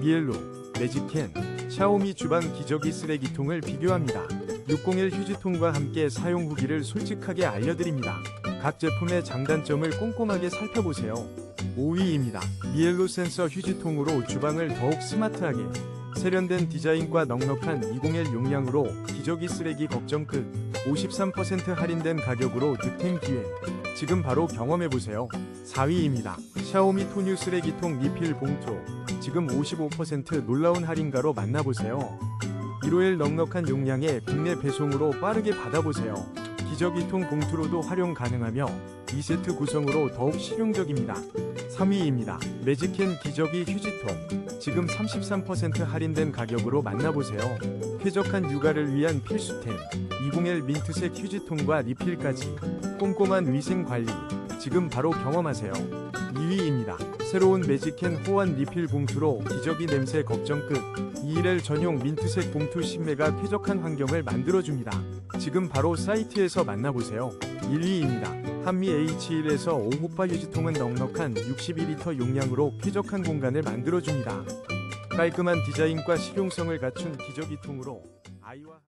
미엘로, 매직캔, 샤오미 주방 기저귀 쓰레기통을 비교합니다. 601 휴지통과 함께 사용 후기를 솔직하게 알려드립니다. 각 제품의 장단점을 꼼꼼하게 살펴보세요. 5위입니다. 미엘로 센서 휴지통으로 주방을 더욱 스마트하게 세련된 디자인과 넉넉한 201 용량으로 기저귀 쓰레기 걱정 끝. 53% 할인된 가격으로 득템 기회. 지금 바로 경험해보세요. 4위입니다. 샤오미 토뉴 쓰레기통 리필 봉투. 지금 55% 놀라운 할인가로 만나보세요. 151 넉넉한 용량의 국내 배송으로 빠르게 받아보세요 기저귀통 봉투로도 활용 가능하며 2세트 구성으로 더욱 실용적입니다 3위입니다. 매직캔 기저귀 휴지통. 지금 33% 할인된 가격으로 만나보세요. 쾌적한 육아를 위한 필수템. 201 민트색 휴지통과 리필까지. 꼼꼼한 위생 관리. 지금 바로 경험하세요. 2위입니다. 새로운 매직캔 호환 리필 봉투로 기저귀 냄새 걱정 끝. 211 전용 민트색 봉투 신매가 쾌적한 환경을 만들어줍니다. 지금 바로 사이트에서 만나보세요. 1위입니다. 한미 H1에서 5호파 유지통은 넉넉한 62리터 용량으로 쾌적한 공간을 만들어줍니다. 깔끔한 디자인과 실용성을 갖춘 기저귀통으로 아이와